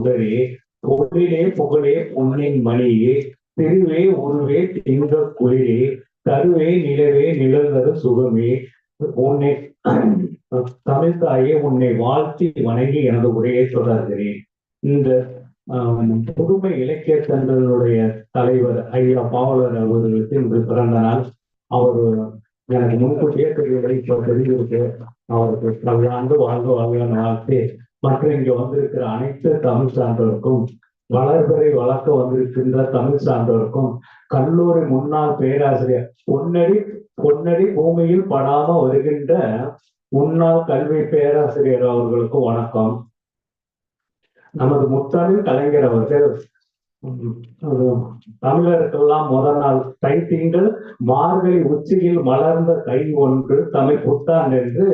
புகழே பொருளே புகழே பொன்னின் மணியே திருவே உருவே திங்க குளிரே தருவே நிலவே நிழல்தரு சுகமே. உன்னை தமிழ் தாயே உன்னை வாழ்த்தி வணங்கி எனது உரையை தொடர்கிறேன். இந்த புதுமை இலக்கிய தந்தனுடைய தலைவர் ஐயா பாவலர் அவர்களுக்கு இன்று பிறந்த நாள். அவர் எனக்கு முன்கூட்டியே தெரியவில்லை இப்போ தெரிஞ்சிருக்கு அவருக்கு பல்லாண்டு வாழ்ந்து வாழ்வான வாழ்த்து. மற்ற இங்க வந்திருக்கிற அனைத்து தமிழ் சான்றோருக்கும் வளர்பறை வளர்க்க வந்திருக்கின்ற தமிழ் சான்றோருக்கும் கல்லூரி முன்னாள் பேராசிரியர் பொன்னடி பொன்னடி பூமியில் படாம வருகின்ற முன்னாள் கல்வி பேராசிரியர் அவர்களுக்கும் வணக்கம். நமது முத்தமிழ் கலைஞர் அவர்கள் உம், தமிழருக்கெல்லாம் முதல் நாள் தை திங்கள் மார்கழி உச்சியில் மலர்ந்த கை ஒன்று தமிழ் புத்தாண்டு என்று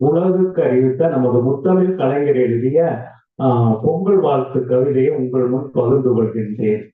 உலகுக்கு அறிவித்த நமது முத்தமிழ் கலைஞர் எழுதிய பொங்கல் வாழ்த்து கவிதையை உங்கள் முன் பகிர்ந்து கொள்கின்றேன்.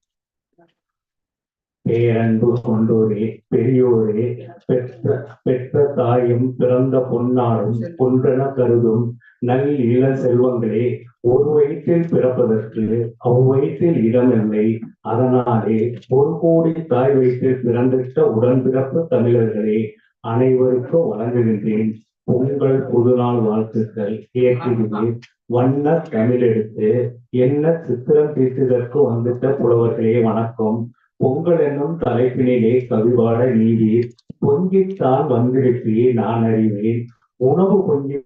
பேரன்பு கொண்டோரே பெரியோரே பெற்ற பெற்ற தாயும் பிறந்த பொன்னாரும் பொன்றென கருதும் நல் இள செல்வங்களே ஒரு வயிற்றில் பிறப்பதற்கு அவ்வயிற்றில் இடமில்லை. அதனாலே ஒரு கோடி தாய் வயிற்றில் பிறந்திட்ட உடன்பிறப்பு தமிழர்களே அனைவருக்கும் வழங்குகின்றேன் பொங்கல் புதுநாள் வாழ்த்துக்கள் கேட்டிருந்தேன் வண்ண தமிழ் எடுத்து என்ன சித்திரம் தீர்த்ததற்கு வந்துட்ட புலவர்களே வணக்கம். பொங்கல் என்னும் தலைப்பினிலே கவிபாட நீடீர் பொங்கித்தான் வந்திருப்பீர் நான் அறிவேன். உணவு பொங்கி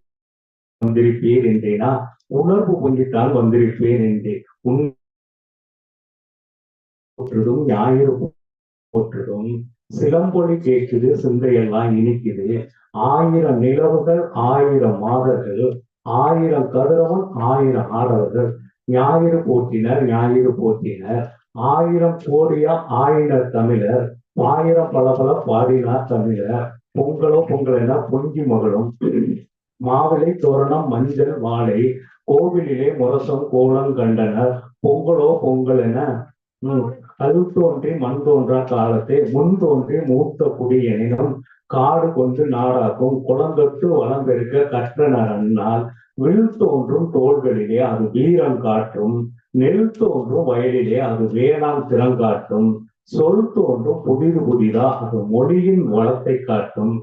வந்திருப்பேன் என்றேனா? உணர்வு பொங்கித்தான் வந்திருப்பேன் என்றேன். உன் போற்றதும் ஞாயிறு போற்றுதும். சிலம்பொழி கேட்குது சிந்தையெல்லாம் இனிக்குது. ஆயிரம் நிலவுகள் ஆயிரம் மாதர்கள் ஆயிரம் கதிரவன் ஆயிரம் ஆடவர்கள். ஞாயிறு போற்றினர் ஞாயிறு போற்றினர். ஆயிரம் கோடியா ஆயினர் தமிழர். ஆயிரம் பல பல பாடினார் தமிழர். பொங்கலோ பொங்கலென பொங்கி மகளும் மாவிளை தோரணம் மஞ்சள் வாழை கோவிலிலே முரசம் கோலம் கண்டனர். பொங்கலோ பொங்கல் என கல் தோன்றி மண் தோன்றா காலத்தை முன் தோன்றி மூத்த குடி எனினும் காடு கொண்டு நாடாக்கும் குளந்தொட்டு வளம்பெருக்க கற்றனர் அண்ணால் வில் தோன்றும் தோள்களிலே அது வீரம் காட்டும். நெல் தோன்றும் வயலிலே அது வேளாண் திறங்காட்டும் சொல் தோன்றும் புதிது புதிதா அது மொழியின் வளத்தை காட்டும்.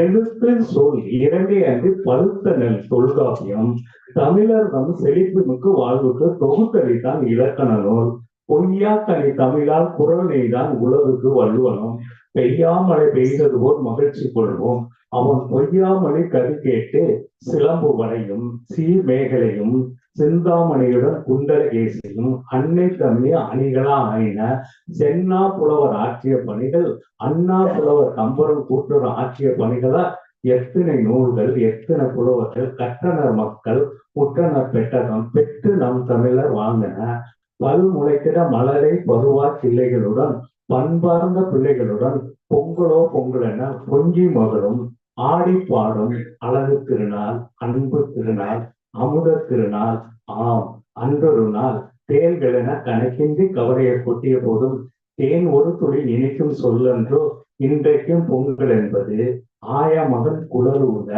எழுத்து சொல் இரண்டே அன்று பழுத்த நெல் தொல்காப்பியம். தமிழர் வந்து செழிப்பு மிக்க வாழ்வுக்கு தொகுத்தளித்தான் இலக்கண நூல். பொய்யா தனி தமிழால் குரல் நெய்தான் உலகுக்கு வள்ளுவனும் பெய்யாமலை பெய்தது போல் மகிழ்ச்சி கொள்வோம். அவன் பொய்யாமலை கதி கேட்டு சிலம்பு வளையும் சீர்மேகலையும் சிந்தாமணியுடன் குண்டலகேசியும் அன்னை தமிழ் அணிகளா ஆயின சென்னா புலவர் ஆற்றிய பணிகள் அண்ணா புலவர் கம்பரம் கூட்டுற ஆற்றிய பணிகளா எத்தனை நூல்கள் எத்தனை புலவர்கள் கற்றனர் மக்கள் புற்றனர் பெட்டகம் பெற்று நம் தமிழர் வாழ்ந்தன பல் முளைக்கிற மலரை பருவா சில்லைகளுடன் பண்பார்ந்த பிள்ளைகளுடன் பொங்கலோ பொங்கலென பொங்கி மகளும் ஆடி பாடும் அழகு திருநாள் அன்பு திருநாள் அமுத திருநாள் ஆம். அன்றொரு நாள் தேன்கள் என கணக்கின்றி கவலையை கொட்டிய போதும் தேன் ஒரு துளி நினைக்கும் சொல்லன்றோ இன்றைக்கும் பொங்கல் என்பது ஆயா மகள் குழல் ஊத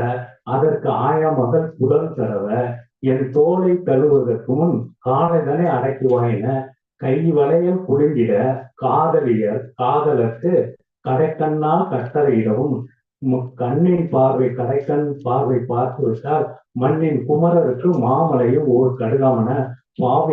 அதற்கு ஆயா மகள் குடல் தரவ என் தோலை தழுவதற்கு முன் காலைதனை அடக்குவாயின கை வளையல் குலுங்கிட காதலியர் காதலர்க்கு கடைக்கண்ணால் கட்டளையிடவும் கண்ணின் பார்வை கடைக்கண் பார்வை பார்த்து விட்டால் மண்ணின் குமரருக்கு மாமலையும் ஓர் கடுகாமன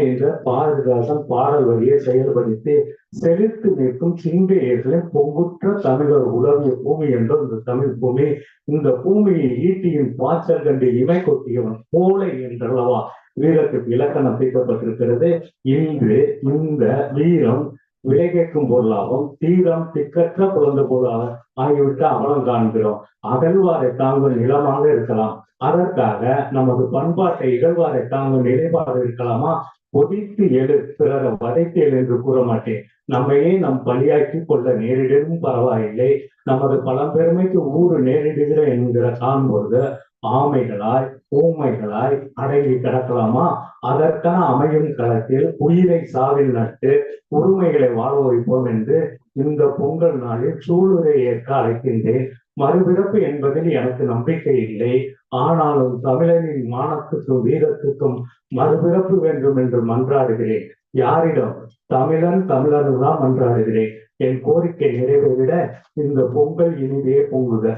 என்ற பாரதிதாசன் பாடல் வரியை செயல்படுத்தி செழித்து நிற்கும் சிங்கையர்களின் பொங்குற்ற தமிழர் உலகிய பூமி என்றும் இந்த தமிழ் பூமி இந்த பூமியை ஈட்டியின் பாய்ச்சல் கண்டு இமை கொட்டியவன் கோலை என்றல்லவா? வீரத்துக்கு இலக்கணம் தீர்க்கப்பட்டிருக்கிறது இன்று இந்த வீரம் விலை பொருளாகவும் தீரம் திக்கற்ற குழந்தை பொருளாக ஆகிவிட்டு அவலம் காண்கிறோம். அகழ்வாரை தாங்கும் நிலமாக இருக்கலாம். அதற்காக நமது பண்பாட்டை இகழ்வாரை தாங்கும் நிலைப்பாடு இருக்கலாமா? ஒதித்து எழு பிறரை வதைத்து எழு என்று கூற மாட்டேன். நம்மையே நம் பலியாக்கி கொள்ள நேரிடும் பரவாயில்லை. நமது பழம்பெருமைக்கு ஊறு நேரிடுகிற என்கிற காண்பொழுது ஆமைகளாய் ஊமைகளாய் அடங்கி கிடக்கலாமா? அதற்கான அமையும் களத்தில் உயிரை சாவில் நட்டு உரிமைகளை வாழ வைப்போம் என்று இந்த பொங்கல் நாளில் சூளுரை ஏற்க அழைக்கின்றேன். மறுபிறப்பு என்பதில் எனக்கு நம்பிக்கை இல்லை. ஆனாலும் தமிழனின் மானத்துக்கும் வீரத்துக்கும் மறுபிறப்பு வேண்டும் என்று மன்றாடுகிறேன். யாரிடம்? தமிழன் தமிழனுதான் மன்றாடுகிறேன். என் கோரிக்கை நிறைவேறிட இந்த பொங்கல் இனிதே பொங்குக.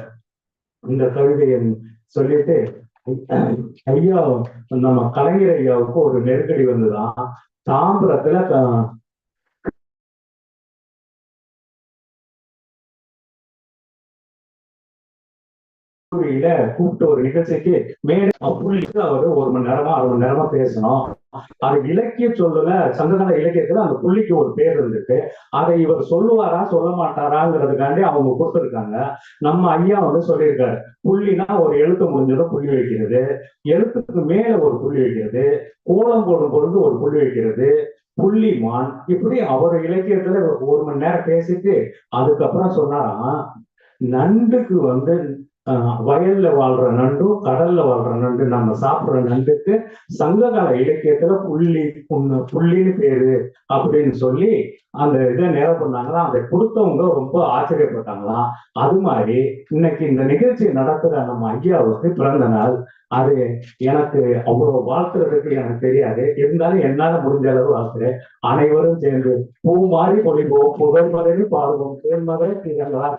இந்த கவிதையை சொல்லிட்டு ஐயா நம்ம கலைஞர் ஐயாவுக்கு ஒரு நெருக்கடி வந்துதான் தாம்பரத்துல கல்லூரியில கூப்பிட்டு ஒரு நிகழ்ச்சிக்கு மேடை புள்ளிக்கு அவரு ஒரு மணி நேரமா அரை மணி நேரமா பேசணும். அது இலக்கிய சொல்லல சங்ககால இலக்கியத்துல அந்த புள்ளிக்கு ஒரு பேர் இருந்துட்டு அதை இவர் சொல்லுவாரா சொல்ல மாட்டாராங்கிறதுக்காண்டி அவங்க கொடுத்துருக்காங்க. நம்ம ஐயா வந்து சொல்லியிருக்காரு புள்ளினா ஒரு எழுத்து முடிஞ்சதும் புள்ளி வைக்கிறது. எழுத்துக்கு மேல ஒரு புள்ளி வைக்கிறது. கோலம் போடும் பொழுது ஒரு புள்ளி வைக்கிறது. புள்ளிமான் இப்படி அவர் இலக்கியத்துல ஒரு மணி நேரம் பேசிட்டு அதுக்கப்புறம் சொன்னாராம் நண்டுக்கு வந்து வயல்ல வாழ்ற நண்டும் கடல்ல வாழ்ற நண்டு நம்ம சாப்பிடுற நண்டுக்கு சங்ககால இலக்கியத்துல புள்ளி புண்ணு புள்ளின்னு பேரு அப்படின்னு சொல்லி அந்த இதை நேரம் பண்ணாங்களாம் அதை கொடுத்தவங்க ரொம்ப ஆச்சரியப்பட்டாங்களாம். அது மாதிரி இன்னைக்கு இந்த நிகழ்ச்சி நடத்துற நம்ம ஐயாவுக்கு பிறந்த நாள். அது எனக்கு அவ்வளவு வாழ்த்துறதுக்கு எனக்கு தெரியாது. இருந்தாலும் என்னால முடிஞ்ச அளவு வாழ்த்துறேன் அனைவரும் சேர்ந்து பூ மாறி பொழிவோம் புகழ் பாடுவோம் தேன் மதறி தீரங்களா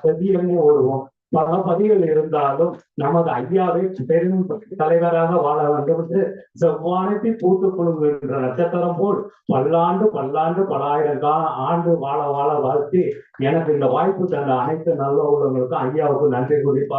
ஓடுவோம். பல பதிகள் இருந்தாலும் நமது ஐயாவை பெரும் தலைவராக வாழ வேண்டும் என்று செவ்வானத்தை பூத்து என்ற நட்சத்திரம் போல் பல்லாண்டு பல்லாண்டு பலாயிரம் கா ஆண்டு வாழ வாழ வாழ்த்தி எனக்கு இந்த வாய்ப்பு தந்த அனைத்து நல்ல உள்ளவங்களுக்கும் ஐயாவுக்கு நன்றி குறிப்பார்